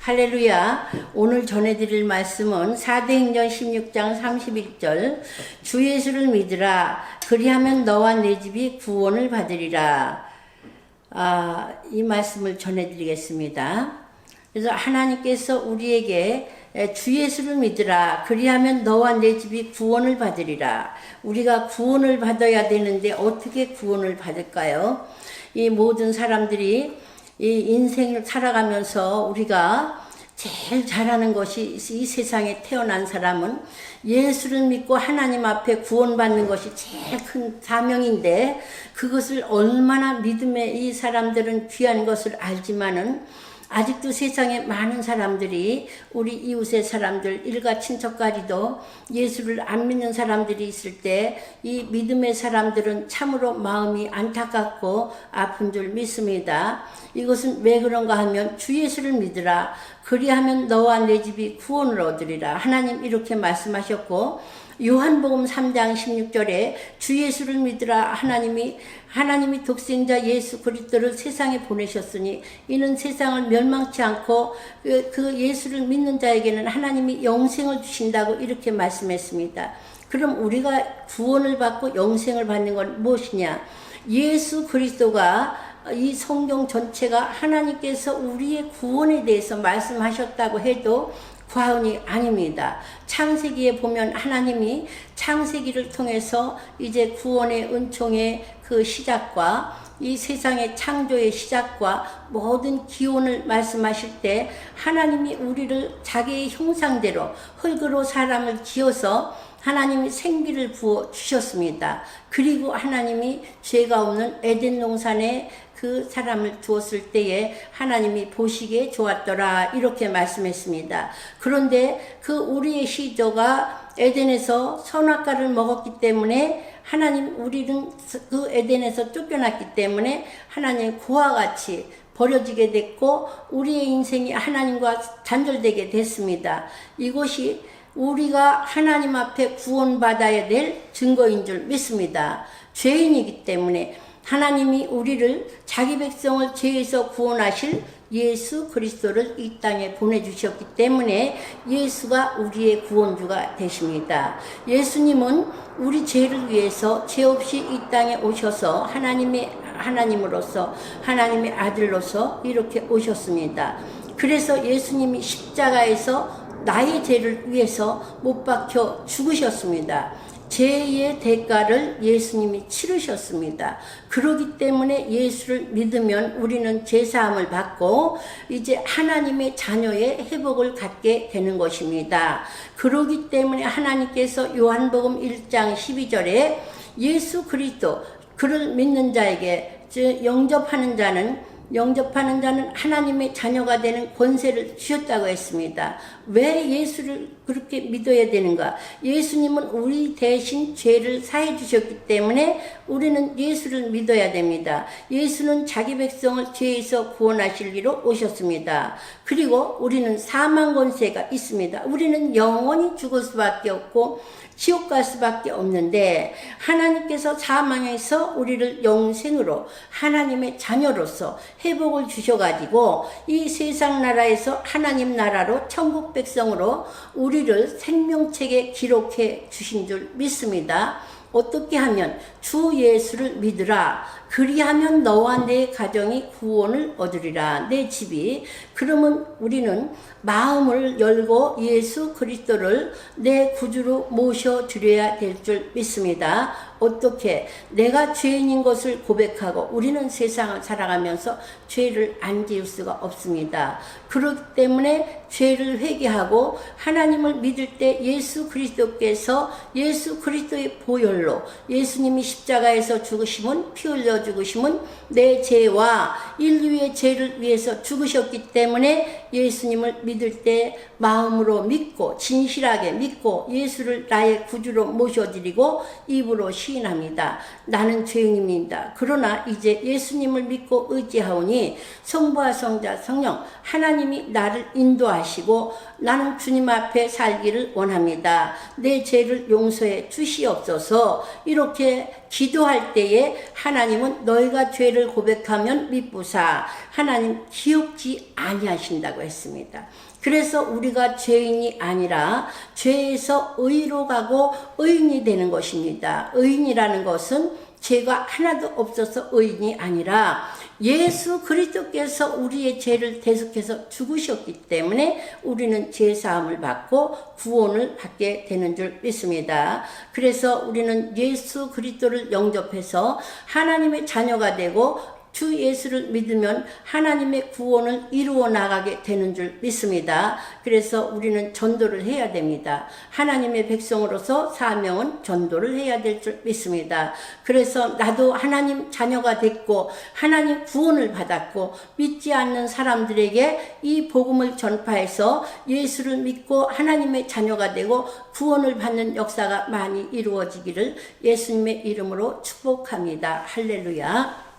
할렐루야. 오늘 전해드릴 말씀은 사도행전 16장 31절 주 예수를 믿으라. 그리하면 너와 내 집이 구원을 받으리라. 아, 이 말씀을 전해드리겠습니다. 그래서 하나님께서 우리에게 주 예수를 믿으라. 그리하면 너와 내 집이 구원을 받으리라. 우리가 구원을 받아야 되는데 어떻게 구원을 받을까요? 이 모든 사람들이 이 인생을 살아가면서 우리가 제일 잘하는 것이 이 세상에 태어난 사람은 예수를 믿고 하나님 앞에 구원받는 것이 제일 큰 사명인데 그것을 얼마나 믿음에 이 사람들은 귀한 것을 알지만은 아직도 세상에 많은 사람들이 우리 이웃의 사람들 일가 친척까지도 예수를 안 믿는 사람들이 있을 때 이 믿음의 사람들은 참으로 마음이 안타깝고 아픈 줄 믿습니다. 이것은 왜 그런가 하면 주 예수를 믿으라. 그리하면 너와 내 집이 구원을 얻으리라. 하나님 이렇게 말씀하셨고 요한복음 3장 16절에 주 예수를 믿으라 하나님이 하나님이 독생자 예수 그리스도를 세상에 보내셨으니 이는 세상을 멸망치 않고 그, 그 예수를 믿는 자에게는 하나님이 영생을 주신다고 이렇게 말씀했습니다. 그럼 우리가 구원을 받고 영생을 받는 건 무엇이냐? 예수 그리스도가 이 성경 전체가 하나님께서 우리의 구원에 대해서 말씀하셨다고 해도 과언이 아닙니다. 창세기에 보면 하나님이 창세기를 통해서 이제 구원의 은총의 그 시작과 이 세상의 창조의 시작과 모든 기원을 말씀하실 때 하나님이 우리를 자기의 형상대로 흙으로 사람을 지어서 하나님이 생기를 부어 주셨습니다. 그리고 하나님이 죄가 없는 에덴 동산에 그 사람을 두었을 때에 하나님이 보시기에 좋았더라 이렇게 말씀했습니다. 그런데 그 우리의 시조가 에덴에서 선악과를 먹었기 때문에 하나님 우리는 그 에덴에서 쫓겨났기 때문에 하나님 그와 같이 버려지게 됐고 우리의 인생이 하나님과 단절되게 됐습니다. 이것이 우리가 하나님 앞에 구원받아야 될 증거인 줄 믿습니다. 죄인이기 때문에 하나님이 우리를 자기 백성을 죄에서 구원하실 예수 그리스도를 이 땅에 보내주셨기 때문에 예수가 우리의 구원주가 되십니다. 예수님은 우리 죄를 위해서 죄 없이 이 땅에 오셔서 하나님의 하나님으로서 하나님의 아들로서 이렇게 오셨습니다. 그래서 예수님이 십자가에서 나의 죄를 위해서 못 박혀 죽으셨습니다. 죄의 대가를 예수님이 치르셨습니다. 그러기 때문에 예수를 믿으면 우리는 죄사함을 받고 이제 하나님의 자녀의 회복을 갖게 되는 것입니다. 그러기 때문에 하나님께서 요한복음 1장 12절에 예수 그리스도 그를 믿는 자에게 즉 영접하는 자는 영접하는 자는 하나님의 자녀가 되는 권세를 주셨다고 했습니다. 왜 예수를 그렇게 믿어야 되는가? 예수님은 우리 대신 죄를 사해 주셨기 때문에 우리는 예수를 믿어야 됩니다. 예수는 자기 백성을 죄에서 구원하실 리로 오셨습니다. 그리고 우리는 사망 권세가 있습니다. 우리는 영원히 죽을 수밖에 없고 지옥 갈 수밖에 없는데 하나님께서 사망에서 우리를 영생으로 하나님의 자녀로서 회복을 주셔가지고 이 세상 나라에서 하나님 나라로 천국 백성으로 우리 를 생명책에 기록해 주신 줄 믿습니다. 어떻게 하면 주 예수를 믿으라. 그리하면 너와 내 가정이 구원을 얻으리라. 내 집이. 그러면 우리는 마음을 열고 예수 그리스도를 내 구주로 모셔 드려야 될 줄 믿습니다. 어떻게 내가 죄인인 것을 고백하고 우리는 세상을 살아가면서 죄를 안 지을 수가 없습니다. 그렇기 때문에 죄를 회개하고 하나님을 믿을 때 예수 그리스도께서 예수 그리스도의 보혈로 예수님이 십자가에서 죽으심은 피 흘려 죽으심은 내 죄와 인류의 죄를 위해서 죽으셨기 때문에 예수님을 믿을 때 마음으로 믿고 진실하게 믿고 예수를 나의 구주로 모셔드리고 입으로 시인합니다. 나는 죄인입니다. 그러나 이제 예수님을 믿고 의지하오니 성부와 성자 성령 하나님이 나를 인도하시고 나는 주님 앞에 살기를 원합니다. 내 죄를 용서해 주시옵소서 이렇게 기도할 때에 하나님은 왜냐하면 너희가 죄를 고백하면 미쁘사 하나님 기억지 아니하신다고 했습니다. 그래서 우리가 죄인이 아니라 죄에서 의로 가고 의인이 되는 것입니다. 의인이라는 것은 죄가 하나도 없어서 의인이 아니라 예수 그리스도께서 우리의 죄를 대속해서 죽으셨기 때문에 우리는 죄 사함을 받고 구원을 받게 되는 줄 믿습니다. 그래서 우리는 예수 그리스도를 영접해서 하나님의 자녀가 되고 주 예수를 믿으면 하나님의 구원을 이루어 나가게 되는 줄 믿습니다. 그래서 우리는 전도를 해야 됩니다. 하나님의 백성으로서 사명은 전도를 해야 될 줄 믿습니다. 그래서 나도 하나님 자녀가 됐고 하나님 구원을 받았고 믿지 않는 사람들에게 이 복음을 전파해서 예수를 믿고 하나님의 자녀가 되고 구원을 받는 역사가 많이 이루어지기를 예수님의 이름으로 축복합니다. 할렐루야.